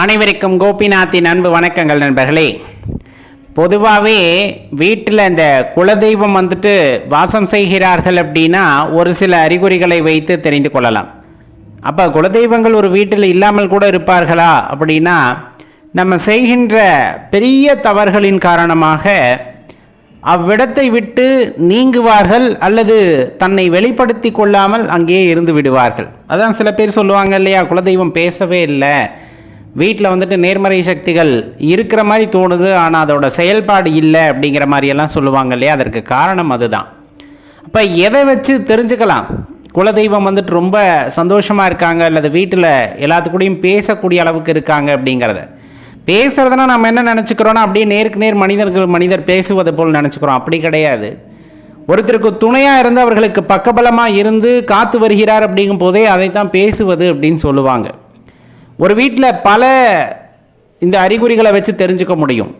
அனைவருக்கும் கோபிநாத்தின் அன்பு வணக்கங்கள் நண்பர்களே. பொதுவாகவே வீட்டில் இந்த குலதெய்வம் வந்துட்டு வாசம் செய்கிறார்கள் அப்படின்னா ஒரு சில அறிகுறிகளை வைத்து தெரிந்து கொள்ளலாம். அப்போ குலதெய்வங்கள் ஒரு வீட்டில் இல்லாமல் கூட இருப்பார்களா அப்படின்னா நம்ம செய்கின்ற பெரிய தவறுகளின் காரணமாக அவ்விடத்தை விட்டு நீங்குவார்கள் அல்லது தன்னை வெளிப்படுத்தி கொள்ளாமல் அங்கேயே இருந்து விடுவார்கள். அதான் சில பேர் சொல்லுவாங்க இல்லையா குலதெய்வம் பேசவே இல்லை. வீட்டில் வந்துட்டு நேர்மறை சக்திகள் இருக்கிற மாதிரி தோணுது ஆனால் அதோட செயல்பாடு இல்லை அப்படிங்கிற மாதிரியெல்லாம் சொல்லுவாங்க இல்லையா? அதற்கு காரணம் அதுதான். அப்போ எதை வச்சு தெரிஞ்சுக்கலாம்? குலதெய்வம் வந்துட்டு ரொம்ப சந்தோஷமாக இருக்காங்க அல்லது வீட்டில் எல்லாத்துக்கூடையும் பேசக்கூடிய அளவுக்கு இருக்காங்க அப்படிங்கிறத. பேசுகிறதுனா நம்ம என்ன நினச்சிக்கிறோன்னா அப்படியே நேருக்கு நேர் மனிதர்கள் மனிதர் பேசுவது போல் நினச்சிக்கிறோம். அப்படி கிடையாது. ஒருத்தருக்கு துணையாக இருந்து அவர்களுக்கு பக்கபலமாக இருந்து காத்து வருகிறார் அப்படிங்கும் போதே அதைத்தான் பேசுவது அப்படின்னு சொல்லுவாங்க. ஒரு வீட்டில் பல இந்த அறிகுறிகளை வச்சு தெரிஞ்சுக்க முடியும்.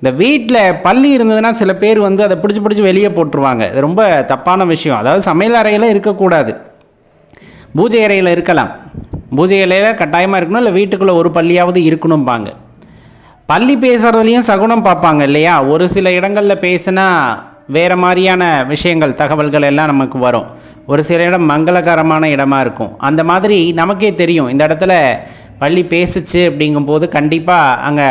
இந்த வீட்டில் பள்ளி இருந்ததுன்னா சில பேர் வந்து அதை பிடிச்சி பிடிச்சி வெளியே போட்டுருவாங்க. இது ரொம்ப தப்பான விஷயம். அதாவது சமையல் அறையில் இருக்கக்கூடாது. பூஜை அறையில் இருக்கலாம். பூஜை அறையில் கட்டாயமாக இருக்கணும் இல்லை வீட்டுக்குள்ளே ஒரு பள்ளியாவது இருக்கணும்பாங்க. பள்ளி பேசுகிறதுலையும் சகுனம் பார்ப்பாங்க இல்லையா? ஒரு சில இடங்களில் பேசினா வேறு மாதிரியான விஷயங்கள் தகவல்கள் எல்லாம் நமக்கு வரும். ஒரு சில இடம் மங்களகரமான இடமா இருக்கும். அந்த மாதிரி நமக்கே தெரியும். இந்த இடத்துல பள்ளி பேசுச்சு அப்படிங்கும்போது கண்டிப்பாக அங்கே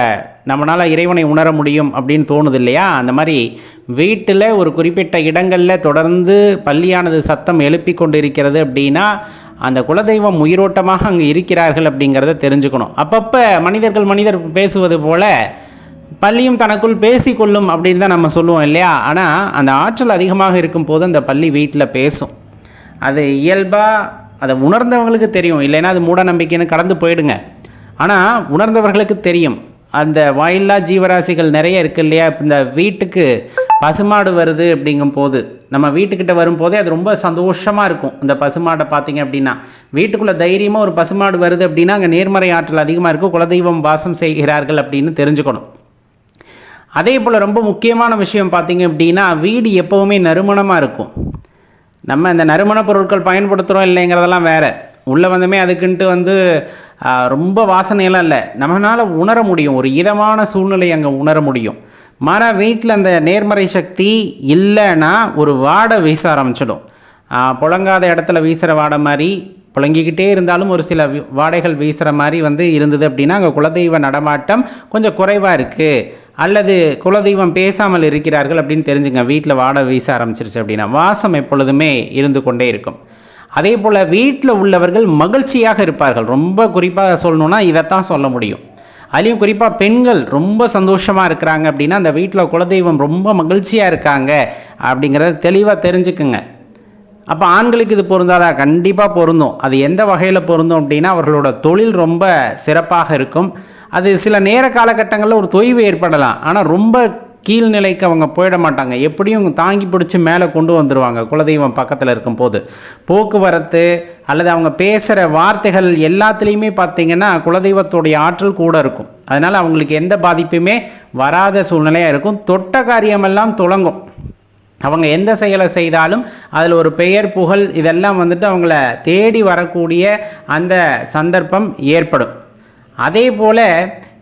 நம்மளால் இறைவனை உணர முடியும் அப்படின்னு தோணுது இல்லையா? அந்த மாதிரி வீட்டில் ஒரு குறிப்பிட்ட இடங்களில் தொடர்ந்து பள்ளியானது சத்தம் எழுப்பி கொண்டு இருக்கிறது அப்படின்னா அந்த குலதெய்வம் உயிரோட்டமாக அங்கே இருக்கிறார்கள் அப்படிங்கிறத தெரிஞ்சுக்கணும். அப்பப்போ மனிதர்கள் மனிதர் பேசுவது போல் பள்ளியும் தனக்குள் பேசிக்கொள்ளும் அப்படின்னு தான் நம்ம சொல்லுவோம் இல்லையா? ஆனால் அந்த ஆற்றல் அதிகமாக இருக்கும் போது அந்த பள்ளி வீட்டில் பேசும். அது இயல்பாக அதை உணர்ந்தவங்களுக்கு தெரியும். இல்லைன்னா அது மூட நம்பிக்கைன்னு கடந்து போயிடுங்க. ஆனால் உணர்ந்தவர்களுக்கு தெரியும். அந்த வாயில்லா ஜீவராசிகள் நிறைய இருக்கு இல்லையா? இந்த வீட்டுக்கு பசுமாடு வருது அப்படிங்கும் போது நம்ம வீட்டுக்கிட்ட வரும்போதே அது ரொம்ப சந்தோஷமாக இருக்கும். இந்த பசுமாடை பார்த்தீங்க அப்படின்னா. வீட்டுக்குள்ளே தைரியமாக ஒரு பசுமாடு வருது அப்படின்னா அங்கே நேர்மறை ஆற்றல் அதிகமாக இருக்கும். குலதெய்வம் வாசம் செய்கிறார்கள் அப்படின்னு தெரிஞ்சுக்கணும். அதே போல் ரொம்ப முக்கியமான விஷயம் பார்த்தீங்க அப்படின்னா வீடு எப்போவுமே நறுமணமாக இருக்கும். நம்ம இந்த நறுமண பொருட்கள் பயன்படுத்துகிறோம் இல்லைங்கிறதெல்லாம் வேறு. உள்ளே வந்தமே அதுக்குன்ட்டு வந்து ரொம்ப வாசனையெல்லாம் இல்லை. நம்மளால் உணர முடியும். ஒரு இதமான சூழ்நிலை அங்கே உணர முடியும். மர வீட்டில் அந்த நேர்மறை சக்தி இல்லைன்னா ஒரு வாடை வீச ஆரம்பிச்சிடும். புழங்காத இடத்துல வீசுகிற வாடை மாதிரி புழங்கிக்கிட்டே இருந்தாலும் ஒரு சில வாடைகள் வீசுகிற மாதிரி வந்து இருந்தது அப்படின்னா அங்கே குலதெய்வ நடமாட்டம் கொஞ்சம் குறைவாக இருக்குது அல்லது குலதெய்வம் பேசாமல் இருக்கிறார்கள் அப்படின்னு தெரிஞ்சுங்க வீட்டில் வாடை வீச ஆரம்பிச்சிருச்சு அப்படின்னா வாசம் எப்பொழுதுமே இருந்து கொண்டே இருக்கும். அதே போல் வீட்டில் உள்ளவர்கள் மகிழ்ச்சியாக இருப்பார்கள். ரொம்ப குறிப்பாக சொல்லணும்னா இதைத்தான் சொல்ல முடியும். அதுலேயும் குறிப்பாக பெண்கள் ரொம்ப சந்தோஷமாக இருக்கிறாங்க அப்படின்னா அந்த வீட்டில் குலதெய்வம் ரொம்ப மகிழ்ச்சியாக இருக்காங்க அப்படிங்கிறத தெளிவாக தெரிஞ்சுக்குங்க. அப்போ ஆண்களுக்கு இது பொருந்தாதா? கண்டிப்பாக பொருந்தும். அது எந்த வகையில் பொருந்தும் அப்படின்னா அவர்களோட தொழில் ரொம்ப சிறப்பாக இருக்கும். அது சில நேர காலகட்டங்களில் ஒரு தொய்வு ஏற்படலாம். ஆனால் ரொம்ப கீழ்நிலைக்கு அவங்க போயிட மாட்டாங்க. எப்படியும் அவங்க தாங்கி பிடிச்சி மேலே கொண்டு வந்துடுவாங்க குலதெய்வம் பக்கத்தில் இருக்கும்போது. போக்குவரத்து அல்லது அவங்க பேசுகிற வார்த்தைகள் எல்லாத்துலேயுமே பார்த்தீங்கன்னா குலதெய்வத்துடைய ஆற்றல் கூட இருக்கும். அதனால் அவங்களுக்கு எந்த பாதிப்புமே வராத சூழ்நிலையாக இருக்கும். தொட்ட காரியமெல்லாம் துளங்கும் அவங்க எந்த செயலை செய்தாலும் அதில் ஒரு பெயர் புகழ் இதெல்லாம் வந்துட்டு அவங்கள தேடி வரக்கூடிய அந்த சந்தர்ப்பம் ஏற்படும். அதே போல்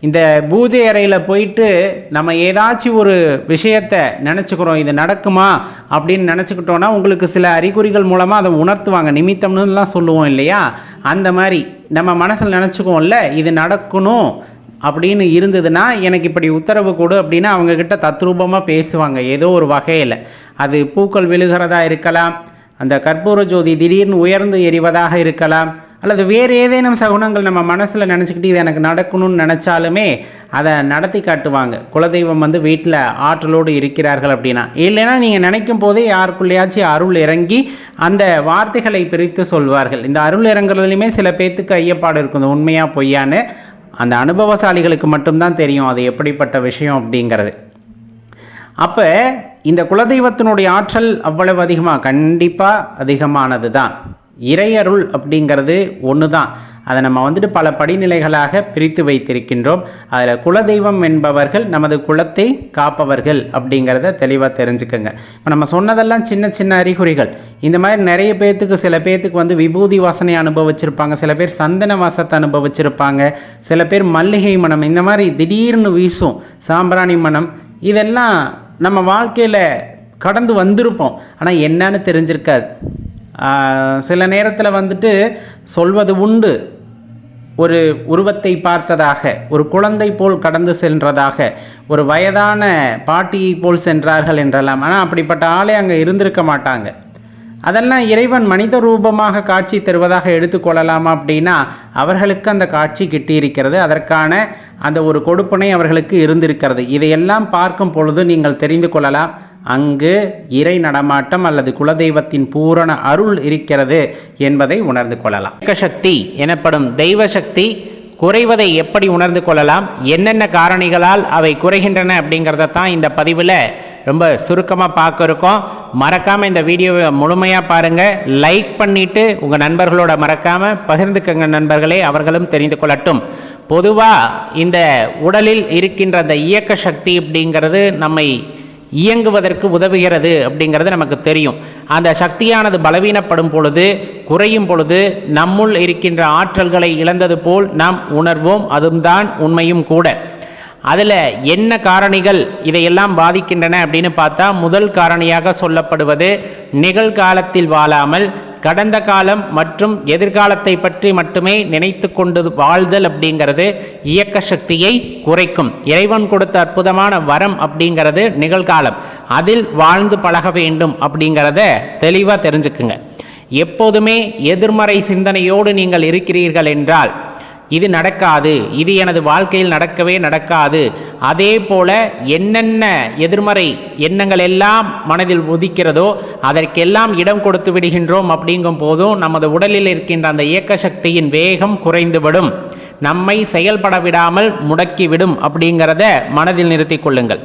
இந்த பூஜை அறையில் போயிட்டு நம்ம ஏதாச்சும் ஒரு விஷயத்தை நினச்சிக்கிறோம் இது நடக்குமா அப்படின்னு நினச்சிக்கிட்டோன்னா உங்களுக்கு சில அறிகுறிகள் மூலமாக அதை உணர்த்துவாங்க. நிமித்தம்னுலாம் சொல்லுவோம் இல்லையா? அந்த மாதிரி நம்ம மனசில் நினச்சிக்குவோம்ல இது நடக்கணும். அப்படின்னு இருந்ததுன்னா எனக்கு இப்படி உத்தரவு கொடு அப்படின்னு அவங்கக்கிட்ட தத்ரூபமாக பேசுவாங்க. ஏதோ ஒரு வகையில். அது பூக்கள் விழுகிறதா இருக்கலாம் அந்த கற்பூர ஜோதி திடீர்னு உயர்ந்து எரிவதாக இருக்கலாம் அல்லது வேறு ஏதேனும் சகுனங்கள் நம்ம மனசில் நினச்சிக்கிட்டு இது எனக்கு நடக்கணும்னு நினச்சாலுமே அதை நடத்தி காட்டுவாங்க. குலதெய்வம் வந்து வீட்டில் ஆற்றலோடு இருக்கிறார்கள் அப்படின்னா. இல்லைன்னா நீங்கள் நினைக்கும் போதே யாருக்குள்ளேயாச்சும் அருள் இறங்கி அந்த வார்த்தைகளை பிரித்து சொல்வார்கள். இந்த அருள் இறங்குறதுலையுமே சில பேர்த்துக்கு ஐயப்பாடு இருக்கும். உண்மையாக பொய்யான்னு. அந்த அனுபவசாலிகளுக்கு மட்டும்தான் தெரியும் அது எப்படிப்பட்ட விஷயம் அப்படிங்கிறது. அப்போ இந்த குலதெய்வத்தினுடைய ஆற்றல் அவ்வளவு அதிகமாக கண்டிப்பாக அதிகமானது தான் இறையருள் அப்படிங்கிறது ஒன்று தான் அதை நம்ம வந்துட்டு பல படிநிலைகளாக பிரித்து வைத்திருக்கின்றோம். அதில் குலதெய்வம் என்பவர்கள் நமது குலத்தை காப்பவர்கள் அப்படிங்கிறத தெளிவாக தெரிஞ்சுக்கோங்க. இப்போ நம்ம சொன்னதெல்லாம் சின்ன சின்ன அறிகுறிகள். இந்த மாதிரி நிறைய பேர்த்துக்கு சில பேர்த்துக்கு வந்து விபூதி வாசனை அனுபவிச்சிருப்பாங்க. சில பேர் சந்தன வாசத்தை அனுபவிச்சிருப்பாங்க. சில பேர் மல்லிகை மனம் இந்த மாதிரி திடீர்னு வீசும் சாம்பிராணி மனம் இதெல்லாம் நம்ம வாழ்க்கையில் கடந்து வந்திருப்போம். ஆனால் என்னன்னு தெரிஞ்சிருக்காது. சில நேரத்தில் வந்துட்டு சொல்வது உண்டு. ஒரு உருவத்தை பார்த்ததாக ஒரு குழந்தை போல் கடந்து சென்றதாக ஒரு வயதான பாட்டியை போல் சென்றார்கள் என்றெல்லாம். ஆனால் அப்படிப்பட்ட ஆளே அங்கே இருந்திருக்க மாட்டாங்க. அதெல்லாம் இறைவன் மனித ரூபமாக காட்சி தருவதாக எடுத்துக்கொள்ளலாமா அப்படின்னா அவர்களுக்கு அந்த காட்சி கிட்டியிருக்கிறது. அதற்கான அந்த ஒரு கொடுப்பனை அவர்களுக்கு இருந்திருக்கிறது. இதையெல்லாம் பார்க்கும் பொழுது நீங்கள் தெரிந்து கொள்ளலாம். அங்கு இறை நடமாட்டம் அல்லது குலதெய்வத்தின் பூரண அருள் இருக்கிறது என்பதை உணர்ந்து கொள்ளலாம். சக்தி எனப்படும் தெய்வ சக்தி குறைவதை எப்படி உணர்ந்து கொள்ளலாம்? என்னென்ன காரணிகளால் அவை குறைகின்றன அப்படிங்கிறத தான் இந்த பதிவில் ரொம்ப சுருக்கமாக பார்க்க இருக்கோம். மறக்காமல் இந்த வீடியோவை முழுமையாக பாருங்கள் லைக் பண்ணிவிட்டு உங்கள் நண்பர்களோட மறக்காமல் பகிர்ந்துக்கங்க நண்பர்களே. அவர்களும் தெரிந்து கொள்ளட்டும். பொதுவாக இந்த உடலில் இருக்கின்ற அந்த இயக்க சக்தி அப்படிங்கிறது நம்மை இயங்குவதற்கு உதவுகிறது அப்படிங்கிறது நமக்கு தெரியும். அந்த சக்தியானது பலவீனப்படும் பொழுது குறையும் பொழுது நம்முள் இருக்கின்ற ஆற்றல்களை இழந்தது போல் நாம் உணர்வோம். அதுதான் உண்மையும் கூட. அதில் என்ன காரணிகள் இதையெல்லாம் பாதிக்கின்றன அப்படின்னு பார்த்தா முதல் காரணியாக சொல்லப்படுவது நிகழ்காலத்தில் வாழாமல் கடந்த காலம் மற்றும் எதிர்காலத்தை பற்றி மட்டுமே நினைத்து கொண்டு வாழ்தல் அப்படிங்கிறது இயக்க சக்தியை குறைக்கும். இறைவன் கொடுத்த அற்புதமான வரம் அப்படிங்கிறது நிகழ்காலம். அதில் வாழ்ந்து பழக வேண்டும் அப்படிங்கிறத தெளிவாக தெரிஞ்சுக்குங்க. எப்போதுமே எதிர்மறை சிந்தனையோடு நீங்கள் இருக்கிறீர்கள் என்றால் இது நடக்காது. இது எனது வாழ்க்கையில் நடக்கவே நடக்காது. அதே போல என்னென்ன எதிர்மறை எண்ணங்கள் எல்லாம் மனதில் உதிக்கிறதோ அதற்கெல்லாம் இடம் கொடுத்து விடுகின்றோம் அப்படிங்கும் போதும் நமது உடலில் இருக்கின்ற அந்த இயக்க சக்தியின் வேகம் குறைந்துவிடும். நம்மை செயல்பட விடாமல் முடக்கிவிடும் அப்படிங்கிறத மனதில் நிறுத்தி கொள்ளுங்கள்.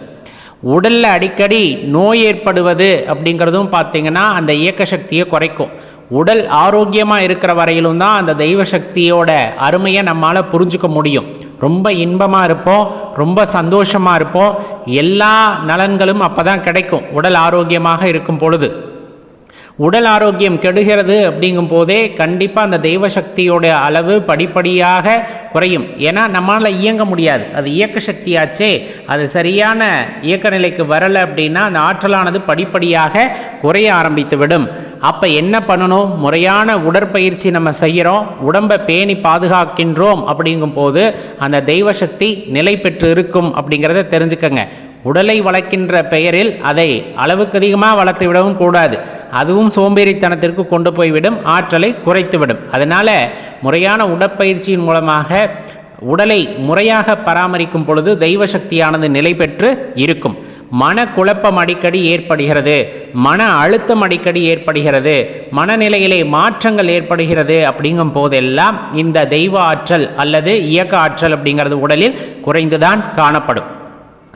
உடலில் அடிக்கடி நோய் ஏற்படுவது அப்படிங்கிறதும் பார்த்தீங்கன்னா அந்த இயக்க சக்தியை குறைக்கும். உடல் ஆரோக்கியமாக இருக்கிற வரையிலும் தான் அந்த தெய்வ சக்தியோட அருமையை நம்மளால் புரிஞ்சுக்க முடியும். ரொம்ப இன்பமாக இருப்போம் ரொம்ப சந்தோஷமாக இருப்போம். எல்லா நலன்களும் அப்போ தான் கிடைக்கும். உடல் ஆரோக்கியமாக இருக்கும் பொழுது. உடல் ஆரோக்கியம் கெடுகிறது அப்படிங்கும் போதே கண்டிப்பாக அந்த தெய்வ சக்தியோட அளவு படிப்படியாக குறையும். ஏன்னா நம்மளால் இயங்க முடியாது. அது இயக்க சக்தியாச்சே. அது சரியான இயக்க நிலைக்கு வரலை அப்படின்னா அந்த ஆற்றலானது படிப்படியாக குறைய ஆரம்பித்து விடும் அப்போ என்ன பண்ணணும்? முறையான உடற்பயிற்சி நம்ம செய்கிறோம் உடம்பை பேணி பாதுகாக்கின்றோம் அப்படிங்கும் போது அந்த தெய்வ சக்தி நிலை பெற்று இருக்கும் அப்படிங்கிறத தெரிஞ்சுக்கங்க. உடலை வளர்க்கின்ற பெயரில் அதை அளவுக்கு அதிகமாக வளர்த்து விடவும் கூடாது. அதுவும் சோம்பேறித்தனத்திற்கு கொண்டு போய்விடும் ஆற்றலை குறைத்துவிடும் அதனால் முறையான உடற்பயிற்சியின் மூலமாக உடலை முறையாக பராமரிக்கும் பொழுது தெய்வ சக்தியானது நிலை பெற்று இருக்கும். மன குழப்பம் அடிக்கடி ஏற்படுகிறது. மன அழுத்தம் அடிக்கடி ஏற்படுகிறது. மனநிலையிலே மாற்றங்கள் ஏற்படுகிறது அப்படிங்கும் போதெல்லாம் இந்த தெய்வ ஆற்றல் அல்லது இயக்க ஆற்றல் அப்படிங்கிறது உடலில் குறைந்துதான் காணப்படும்.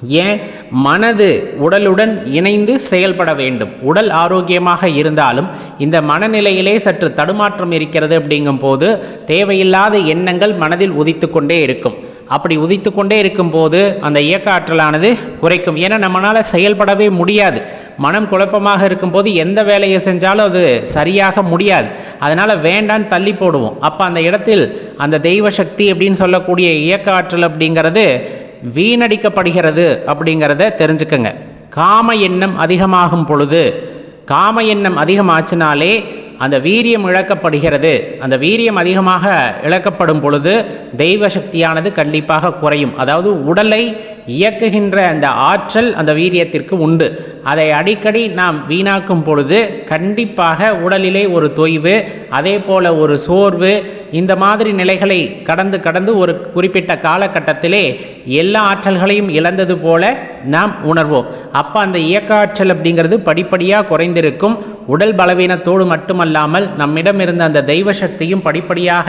ஏன்? மனது உடலுடன் இணைந்து செயல்பட வேண்டும். உடல் ஆரோக்கியமாக இருந்தாலும் இந்த மனநிலையிலே சற்று தடுமாற்றம் இருக்கிறது அப்படிங்கும் போது தேவையில்லாத எண்ணங்கள் மனதில் உதித்து கொண்டே இருக்கும். அப்படி உதித்து கொண்டே இருக்கும்போது அந்த இயக்க ஆற்றலானது குறைக்கும். ஏன்னா நம்மளால் செயல்படவே முடியாது. மனம் குழப்பமாக இருக்கும்போது எந்த வேலையை செஞ்சாலும் அது சரியாக முடியாது. அதனால் வேண்டான்னு தள்ளி போடுவோம். அப்போ அந்த இடத்தில் அந்த தெய்வ சக்தி அப்படின்னு சொல்லக்கூடிய இயக்க ஆற்றல் அப்படிங்கிறது வீணடிக்கப்படுகிறது அப்படிங்கிறத தெரிஞ்சுக்கங்க. காம எண்ணம் அதிகமாகும் பொழுது காம எண்ணம் அதிகமாச்சுனாலே அந்த வீரியம் இழக்கப்படுகிறது. அந்த வீரியம் அதிகமாக இழக்கப்படும் பொழுது தெய்வ சக்தியானது கண்டிப்பாக குறையும். அதாவது உடலை இயக்குகின்ற அந்த ஆற்றல் அந்த வீரியத்திற்கு உண்டு. அதை அடிக்கடி நாம் வீணாக்கும் பொழுது கண்டிப்பாக உடலிலே ஒரு தொய்வு அதே போல ஒரு சோர்வு இந்த மாதிரி நிலைகளை கடந்து கடந்து ஒரு குறிப்பிட்ட காலகட்டத்திலே எல்லா ஆற்றல்களையும் இழந்தது போல நாம் உணர்வோம். அப்போ அந்த இயக்க ஆற்றல் அப்படிங்கிறது படிப்படியாக குறைந்திருக்கும். உடல் பலவீனத்தோடு மட்டுமல்ல மட்டுமல்லாமல் நம்மிடம் இருந்த அந்த தெய்வ சக்தியும் படிப்படியாக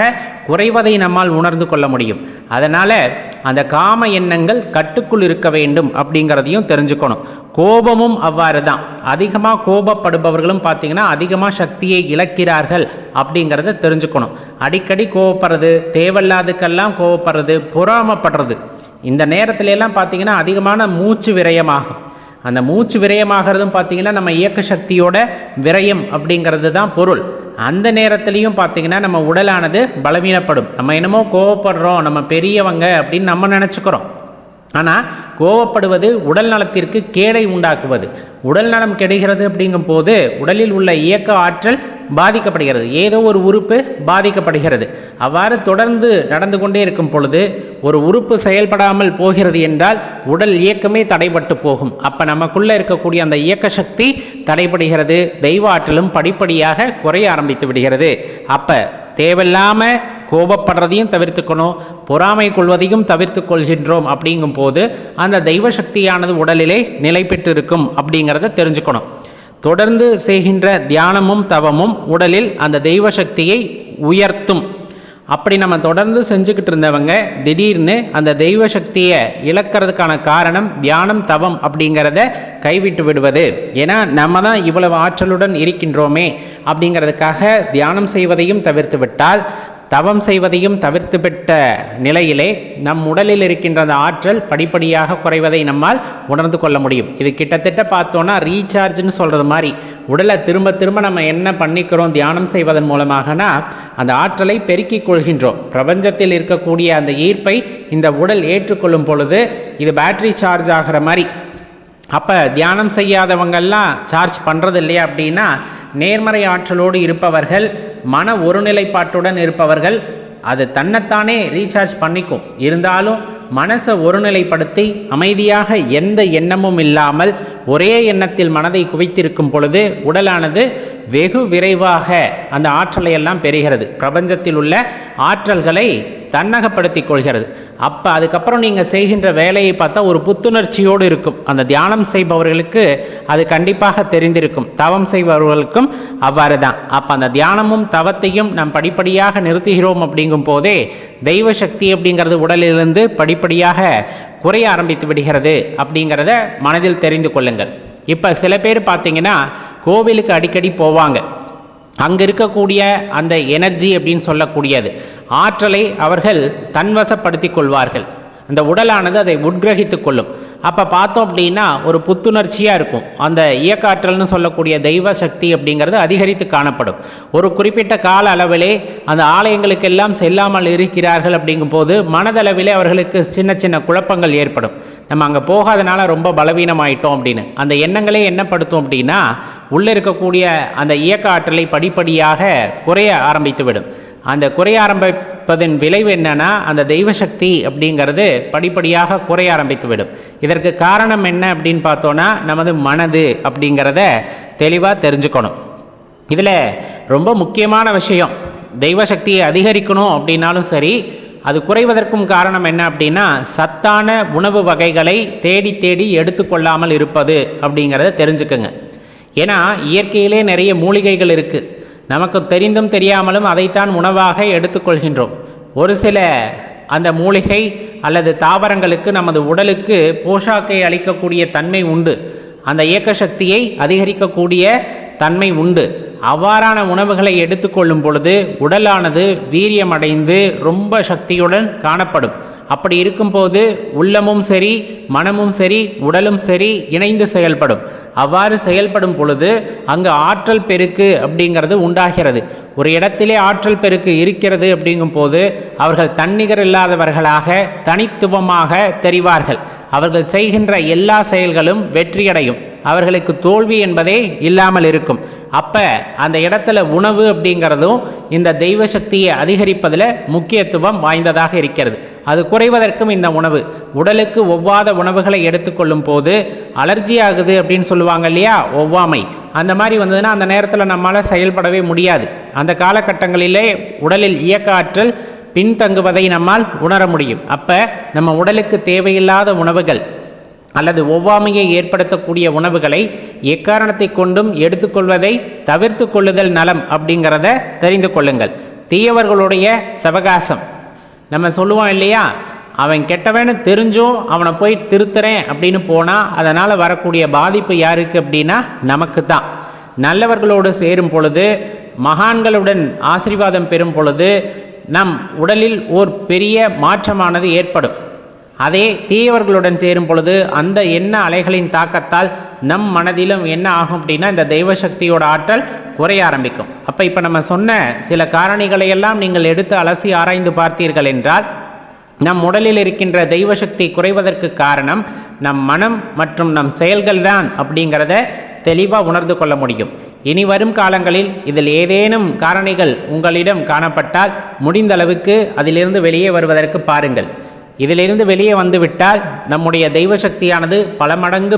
குறைவதை நம்மால் உணர்ந்து கொள்ள முடியும். அதனால் அந்த காம எண்ணங்கள் கட்டுக்குள் இருக்க வேண்டும் அப்படிங்கிறதையும் தெரிஞ்சுக்கணும். கோபமும் அவ்வாறு தான் அதிகமாக கோபப்படுபவர்களும் பார்த்தீங்கன்னா அதிகமாக சக்தியை இழக்கிறார்கள் அப்படிங்கிறத தெரிஞ்சுக்கணும். அடிக்கடி கோவப்படுறது தேவையில்லாதுக்கெல்லாம் கோவப்படுறது பொறாமப்படுறது. இந்த நேரத்துல எல்லாம் பார்த்தீங்கன்னா அதிகமான மூச்சு விரயமாகும். அந்த மூச்சு விரயமாகிறதும் பார்த்தீங்கன்னா நம்ம இயக்க சக்தியோட விரயம் அப்படிங்கிறது தான் பொருள். அந்த நேரத்துலையும் பார்த்தீங்கன்னா நம்ம உடலானது பலவீனப்படும். நம்ம என்னமோ கோவப்படுறோம் நம்ம பெரியவங்க அப்படின்னு நம்ம நினச்சிக்கிறோம். ஆனால் கோவப்படுவது உடல் நலத்திற்கு கேடை உண்டாக்குவது. உடல் நலம் கிடைக்கிறது அப்படிங்கும் போது உடலில் உள்ள இயக்க ஆற்றல் பாதிக்கப்படுகிறது. ஏதோ ஒரு உறுப்பு பாதிக்கப்படுகிறது. அவ்வாறு தொடர்ந்து நடந்து கொண்டே இருக்கும் பொழுது ஒரு உறுப்பு செயல்படாமல் போகிறது என்றால் உடல் இயக்கமே தடைபட்டு போகும். அப்போ நமக்குள்ளே இருக்கக்கூடிய அந்த இயக்க சக்தி தடைபடுகிறது. தெய்வ ஆற்றலும் படிப்படியாக குறைய ஆரம்பித்து விடுகிறது. அப்போ தேவையில்லாமல் கோபப்படுறதையும் தவிர்த்துக்கணும். பொறாமை கொள்வதையும் தவிர்த்து கொள்கின்றோம் அப்படிங்கும் போது அந்த தெய்வ சக்தியானது உடலிலே நிலை பெற்றிருக்கும் அப்படிங்கிறத தெரிஞ்சுக்கணும். தொடர்ந்து செய்கின்ற தியானமும் தவமும் உடலில் அந்த தெய்வ சக்தியை உயர்த்தும். அப்படி நம்ம தொடர்ந்து செஞ்சுக்கிட்டு இருந்தவங்க திடீர்னு அந்த தெய்வ சக்தியை இழக்கிறதுக்கான காரணம் தியானம் தவம் அப்படிங்கிறத கைவிட்டு விடுவது. ஏன்னா நம்ம தான் இவ்வளவு ஆற்றலுடன் இருக்கின்றோமே அப்படிங்கிறதுக்காக தியானம் செய்வதையும் தவிர்த்து விட்டால் தவம் செய்வதையும் தவிர்த்து நிலையிலே நம் உடலில் இருக்கின்ற அந்த ஆற்றல் படிப்படியாக குறைவதை நம்மால் உணர்ந்து கொள்ள முடியும். இது கிட்டத்தட்ட பார்த்தோன்னா ரீசார்ஜ்னு சொல்கிறது மாதிரி. உடலை திரும்ப திரும்ப நம்ம என்ன பண்ணிக்கிறோம் தியானம் செய்வதன் மூலமாகனா அந்த ஆற்றலை பெருக்கிக் கொள்கின்றோம். பிரபஞ்சத்தில் இருக்கக்கூடிய அந்த ஈர்ப்பை இந்த உடல் ஏற்றுக்கொள்ளும் பொழுது இது பேட்டரி சார்ஜ் ஆகிற மாதிரி அப்போ தியானம் செய்யாதவங்கெல்லாம் சார்ஜ் பண்ணுறது இல்லையா அப்படின்னா நேர்மறை ஆற்றலோடு இருப்பவர்கள் மன ஒருநிலைப்பாட்டுடன் இருப்பவர்கள் அது தன்னைத்தானே ரீசார்ஜ் பண்ணிக்கும். இருந்தாலும் மனசை ஒருநிலைப்படுத்தி அமைதியாக எந்த எண்ணமும் இல்லாமல் ஒரே எண்ணத்தில் மனதை குவித்திருக்கும் பொழுது உடலானது வெகு விரைவாக அந்த ஆற்றலை எல்லாம் பெறுகிறது. பிரபஞ்சத்தில் உள்ள ஆற்றல்களை தன்னகப்படுத்தி கொள்கிறது அப்போ அதுக்கப்புறம் நீங்கள் செய்கின்ற வேலையை பார்த்தா ஒரு புத்துணர்ச்சியோடு இருக்கும். அந்த தியானம் செய்பவர்களுக்கு அது கண்டிப்பாக தெரிந்திருக்கும். தவம் செய்பவர்களுக்கும் அவ்வாறு தான். அப்போ அந்த தியானமும் தவத்தையும் நாம் படிப்படியாக நிறுத்துகிறோம் அப்படிங்கும் போதே தெய்வ சக்தி அப்படிங்கிறது உடலிலிருந்து படிப்படியாக குறைய ஆரம்பித்து விடுகிறது அப்படிங்கிறத மனதில் தெரிந்து கொள்ளுங்கள். இப்போ சில பேர் பார்த்தீங்கன்னா கோவிலுக்கு அடிக்கடி போவாங்க. அங்கே இருக்கக்கூடிய அந்த எனர்ஜி அப்படின்னு சொல்லக்கூடியது. ஆற்றலை அவர்கள் தன்வசப்படுத்தி கொள்வார்கள். அந்த உடலானது அதை உட்கிரகித்து கொள்ளும். அப்போ பார்த்தோம் அப்படின்னா ஒரு புத்துணர்ச்சியாக இருக்கும். அந்த இயக்காற்றல்னு சொல்லக்கூடிய தெய்வ சக்தி அப்படிங்கிறது அதிகரித்து காணப்படும். ஒரு குறிப்பிட்ட கால அளவிலே அந்த ஆலயங்களுக்கெல்லாம் செல்லாமல் இருக்கிறார்கள் அப்படிங்கும்போது மனதளவிலே அவர்களுக்கு சின்ன சின்ன குழப்பங்கள் ஏற்படும். நம்ம அங்கே போகாதனால ரொம்ப பலவீனமாயிட்டோம் அப்படின்னு. அந்த எண்ணங்களே என்னப்படுத்தும் அப்படின்னா உள்ளே இருக்கக்கூடிய அந்த இயக்க ஆற்றலை படிப்படியாக குறைய ஆரம்பித்துவிடும். அந்த குறைய ஆரம்ப ஆரம்பிப்பதன் விளைவு என்னன்னா அந்த தெய்வ சக்தி அப்படிங்கிறது படிப்படியாக குறைய ஆரம்பித்து விடும் இதற்கு காரணம் என்ன அப்படின்னு பார்த்தோன்னா நமது மனது அப்படிங்கிறத தெளிவாக தெரிஞ்சுக்கணும். இதில் ரொம்ப முக்கியமான விஷயம் தெய்வ சக்தியை அதிகரிக்கணும் அப்படின்னாலும் சரி அது குறைவதற்கும் காரணம் என்ன அப்படின்னா சத்தான உணவு வகைகளை தேடி தேடி எடுத்துக்கொள்ளாமல் இருப்பது அப்படிங்கிறத தெரிஞ்சுக்குங்க. ஏன்னா இயற்கையிலே நிறைய மூலிகைகள் இருக்குது நமக்கு தெரிந்தும் தெரியாமலும் அதைத்தான் உணவாக எடுத்துக்கொள்கின்றோம். ஒரு சில அந்த மூலிகை அல்லது தாவரங்களுக்கு நமது உடலுக்கு போஷாக்கை அளிக்கக்கூடிய தன்மை உண்டு. அந்த இயக்க சக்தியை அதிகரிக்கக்கூடிய தன்மை உண்டு. அவ்வாறான உணவுகளை எடுத்துக்கொள்ளும் பொழுது உடலானது வீரியமடைந்து ரொம்ப சக்தியுடன் காணப்படும். அப்படி இருக்கும்போது உள்ளமும் சரி மனமும் சரி உடலும் சரி இணைந்து செயல்படும். அவ்வாறு செயல்படும் பொழுது அங்கு ஆற்றல் பெருக்கு அப்படிங்கிறது உண்டாகிறது. ஒரு இடத்திலே ஆற்றல் பெருக்கு இருக்கிறது அப்படிங்கும் போது அவர்கள் தன்னிகர் இல்லாதவர்களாக தனித்துவமாக தெரிவார்கள். அவர்கள் செய்கின்ற எல்லா செயல்களும் வெற்றியடையும். அவர்களுக்கு தோல்வி என்பதே இல்லாமல் இருக்கும். அப்போ அந்த இடத்துல உணவு அப்படிங்கிறதும் இந்த தெய்வ சக்தியை அதிகரிப்பதில் முக்கியத்துவம் வாய்ந்ததாக இருக்கிறது. அது குறைவதற்கும் இந்த உணவு. உடலுக்கு ஒவ்வாத உணவுகளை எடுத்துக்கொள்ளும் போது அலர்ஜி ஆகுது அப்படின்னு சொல்லுவாங்க இல்லையா? ஒவ்வாமை. அந்த மாதிரி வந்ததுன்னா அந்த நேரத்தில் நம்மளால் செயல்படவே முடியாது. அந்த காலகட்டங்களிலே உடலில் இயக்க ஆற்றல் பின்தங்குவதை நம்மால் உணர முடியும். அப்போ நம்ம உடலுக்கு தேவையில்லாத உணவுகள் அல்லது ஒவ்வாமையை ஏற்படுத்தக்கூடிய உணவுகளை எக்காரணத்தை கொண்டும் எடுத்துக்கொள்வதை தவிர்த்து கொள்ளுதல் நலம் அப்படிங்கிறத தெரிந்து கொள்ளுங்கள். தீயவர்களுடைய சவகாசம். நம்ம சொல்லுவோம் இல்லையா? அவன் கெட்டவன்னு தெரிஞ்சும் அவனை போய் திருத்துறேன் அப்படின்னு போனால் அதனால் வரக்கூடிய பாதிப்பு யாருக்கு அப்படின்னா நமக்கு தான். நல்லவர்களோடு சேரும் பொழுது மகான்களுடன் ஆசீர்வாதம் பெறும் பொழுது நம் உடலில் ஓர் பெரிய மாற்றமானது ஏற்படும். அதே தீயவர்களுடன் சேரும் பொழுது அந்த எண்ண அலைகளின் தாக்கத்தால் நம் மனதிலும் என்ன ஆகும் அப்படின்னா இந்த தெய்வ சக்தியோட ஆற்றல் குறைய ஆரம்பிக்கும். அப்போ இப்போ நம்ம சொன்ன சில காரணிகளை எல்லாம் நீங்கள் எடுத்து அலசி ஆராய்ந்து பார்த்தீர்கள் என்றால் நம் உடலில் இருக்கின்ற தெய்வ சக்தி குறைவதற்கு காரணம் நம் மனம் மற்றும் நம் செயல்கள் தான் அப்படிங்கிறத தெளிவாக உணர்ந்து கொள்ள முடியும். இனி வரும் காலங்களில் இதில் ஏதேனும் காரணிகள் உங்களிடம் காணப்பட்டால் முடிந்த அளவுக்கு அதிலிருந்து வெளியே வருவதற்கு பாருங்கள். இதிலிருந்து வெளியே வந்துவிட்டால் நம்முடைய தெய்வ சக்தியானது பல மடங்கு